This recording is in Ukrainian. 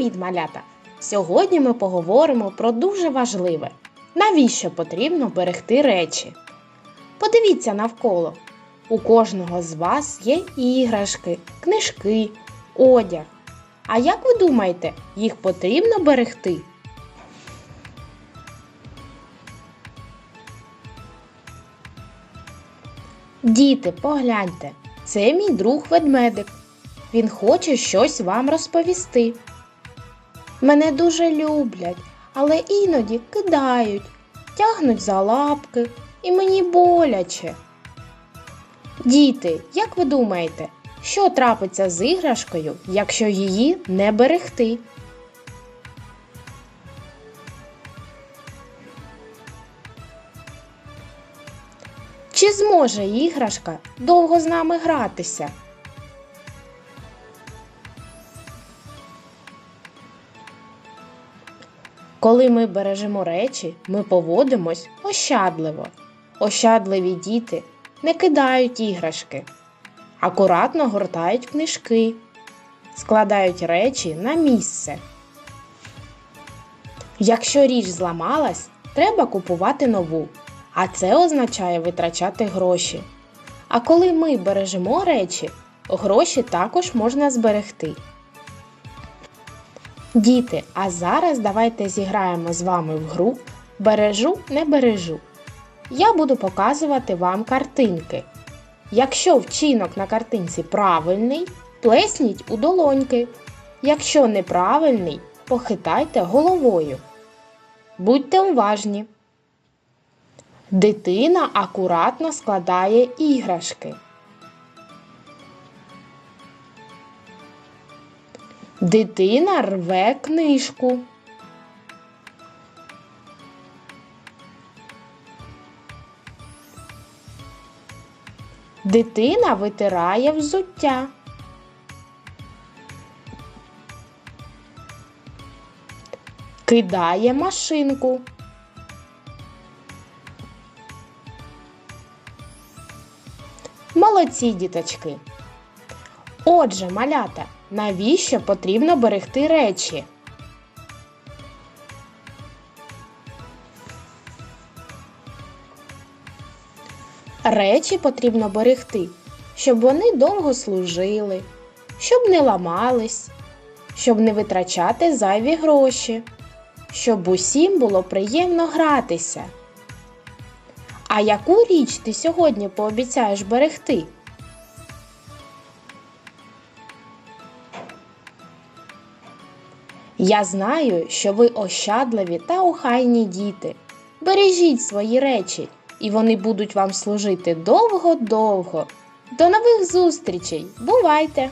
Привіт, малята! Сьогодні ми поговоримо про дуже важливе. Навіщо потрібно берегти речі? Подивіться навколо. У кожного з вас є іграшки, книжки, одяг. А як ви думаєте, їх потрібно берегти? Діти, погляньте, це мій друг ведмедик. Він хоче щось вам розповісти. Мене дуже люблять, але іноді кидають, тягнуть за лапки, і мені боляче. Діти, як ви думаєте, що трапиться з іграшкою, якщо її не берегти? Чи зможе іграшка довго з нами гратися? Коли ми бережемо речі, ми поводимось ощадливо. Ощадливі діти не кидають іграшки, акуратно гортають книжки, складають речі на місце. Якщо річ зламалась, треба купувати нову, а це означає витрачати гроші. А коли ми бережемо речі, гроші також можна зберегти. Діти, а зараз давайте зіграємо з вами в гру Бережу, не бережу. Я буду показувати вам картинки. Якщо вчинок на картинці правильний, плесніть у долоньки. Якщо неправильний, похитайте головою. Будьте уважні. Дитина акуратно складає іграшки. Дитина рве книжку. Дитина витирає взуття. Кидає машинку. Молодці діточки. Отже, малята, навіщо потрібно берегти речі? Речі потрібно берегти, щоб вони довго служили, щоб не ламались, щоб не витрачати зайві гроші, щоб усім було приємно гратися. А яку річ ти сьогодні пообіцяєш берегти? Я знаю, що ви ощадливі та охайні діти. Бережіть свої речі, і вони будуть вам служити довго-довго. До нових зустрічей! Бувайте!